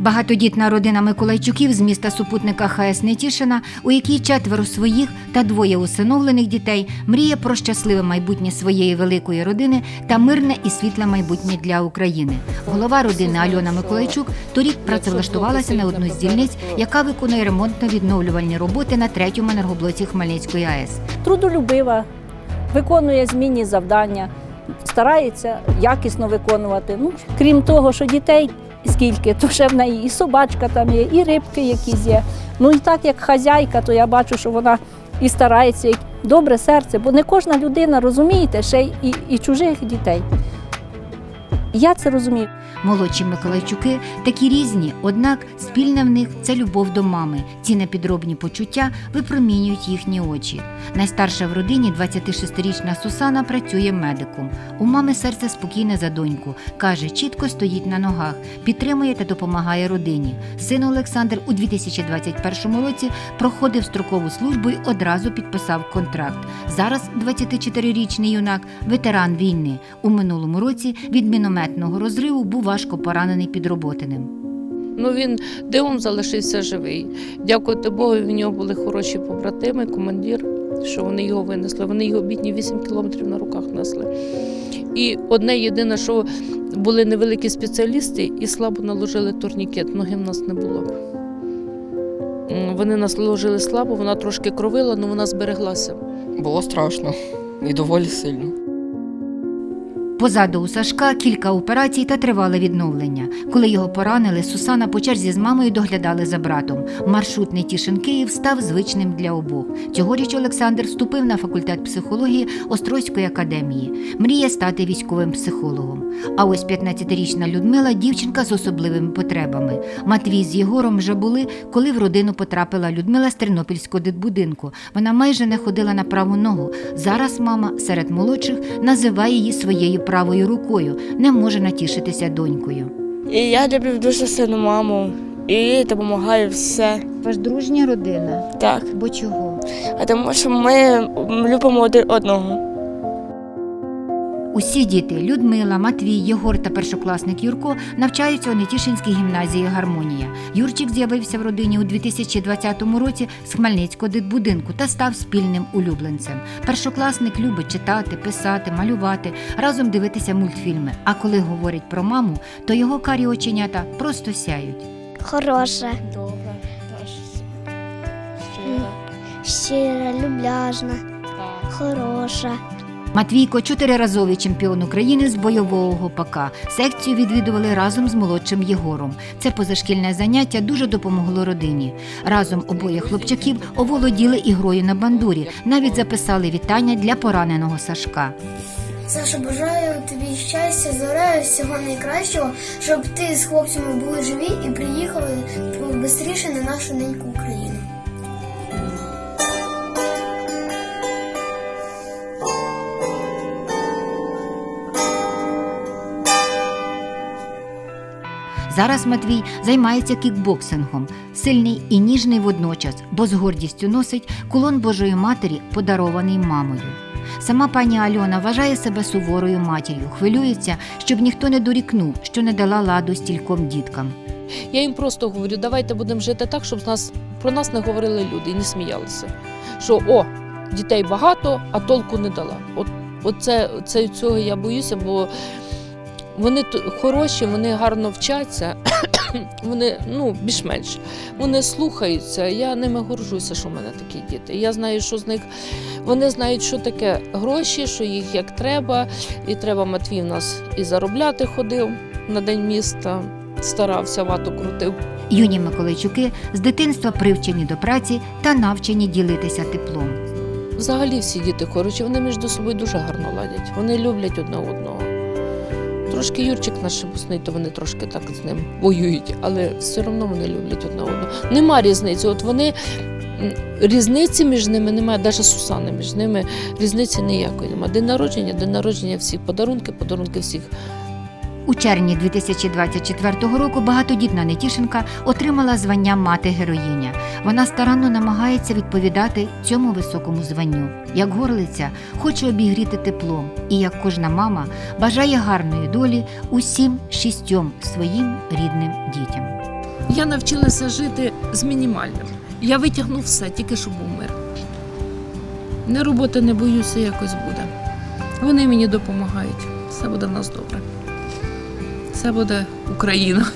Багатодітна родина Миколайчуків з міста супутника ХС Нетішина, у якій четверо своїх та двоє усиновлених дітей мріє про щасливе майбутнє своєї великої родини та мирне і світле майбутнє для України. Голова родини Альона Миколайчук торік працевлаштувалася на одну з дільниць, яка виконує ремонтно-відновлювальні роботи на третьому енергоблоці Хмельницької АЕС. трудолюбива, виконує змінні завдання, старається якісно виконувати. Ну, крім того, що дітей скільки, то ще в неї і собачка там є, і рибки якісь є. Ну і так як хазяйка, то я бачу, що вона і старається, і добре серце, бо не кожна людина, розумієте, ще й і, і чужих дітей. Я це розумію. Молодші Миколайчуки такі різні, однак спільне в них це любов до мами. Ці непідробні почуття випромінюють їхні очі. Найстарша в родині, 26-річна Сусана, працює медиком. У мами серце спокійне за доньку. каже, чітко стоїть на ногах, підтримує та допомагає родині. Син Олександр у 2021 році проходив строкову службу і одразу підписав контракт. Зараз 24-річний юнак, ветеран війни. У минулому році від мінометного розриву був важко поранений під Роботиним. Ну він дивом залишився живий. Дякувати Богу, в нього були хороші побратими, командир, що вони його винесли. Вони його бідні 8 кілометрів на руках несли. І одне єдине, що були невеликі спеціалісти і слабо наложили турнікет, ноги в нас не було. Вони нас наложили слабо, вона трошки кровила, але вона збереглася. Було страшно і доволі сильно. Позаду у Сашка кілька операцій та тривале відновлення. Коли його поранили, Сусана по черзі з мамою доглядали за братом. Маршрутний Тішин Київ став звичним для обох. Цьогоріч Олександр вступив на факультет психології Острозької академії. Мріє стати військовим психологом. А ось 15-річна Людмила дівчинка з особливими потребами. Матвій з Єгором вже були, коли в родину потрапила Людмила з Тернопільського дитбудинку. Вона майже не ходила на праву ногу. Зараз мама серед молодших називає її своєю правою рукою, не може натішитися донькою. І я люблю дуже сильно маму і допомагаю все. Ваш дружня родина. Так. Бо чого? А тому що ми любимо один одного. Усі діти Людмила, Матвій, Єгор та першокласник Юрко навчаються у Нетішинській гімназії Гармонія. Юрчик з'явився в родині у 2020 році з Хмельницького дитбудинку та став спільним улюбленцем. Першокласник любить читати, писати, малювати, разом дивитися мультфільми. А коли говорить про маму, то його карі оченята просто сяють. Хороша, Добре, щира, любляжна, хороша. Матвійко чотириразовий чемпіон України з бойового гопака. Секцію відвідували разом з молодшим Єгором. Це позашкільне заняття дуже допомогло родині. Разом обоє хлопчаків оволоділи ігрою на бандурі, навіть записали вітання для пораненого Сашка. Саша, бажаю тобі щастя, здоров'я, всього найкращого, щоб ти з хлопцями були живі і приїхали швидше на нашу неньку Україну. Зараз Матвій займається кікбоксингом, сильний і ніжний водночас, бо з гордістю носить кулон Божої Матері, подарований мамою. Сама пані Альона вважає себе суворою матір'ю, хвилюється, щоб ніхто не дорікнув, що не дала ладу стільком діткам. Я їм просто говорю, давайте будемо жити так, щоб нас про нас не говорили люди і не сміялися. Що о, дітей багато, а толку не дала. От, от це, це цього я боюся, бо вони хороші, вони гарно вчаться, вони ну, більш-менш вони слухаються. Я ними горжуся, що в мене такі діти. Я знаю, що з них вони знають, що таке гроші, що їх як треба, і треба Матвій в нас і заробляти ходив на день міста старався, вату крутив. Юні Миколайчуки з дитинства привчені до праці та навчені ділитися теплом. Взагалі всі діти хороші, вони між собою дуже гарно ладять. Вони люблять одне одного. Трошки Юрчик наш шипусний, то вони трошки так з ним воюють, але все одно вони люблять одне одного. Нема різниці. От вони різниці між ними немає, навіть Сусани між ними різниці ніякої немає. День народження, день народження всіх, подарунки, подарунки всіх. У червні 2024 року багатодітна Нетішинка отримала звання мати героїня. Вона старанно намагається відповідати цьому високому званню. Як горлиця, хоче обігріти теплом, і як кожна мама бажає гарної долі усім шістьом своїм рідним дітям. Я навчилася жити з мінімальним. Я витягну все, тільки щоб був мир. Не роботи не боюся, якось буде. Вони мені допомагають. Все буде в нас добре. Все буде Україна.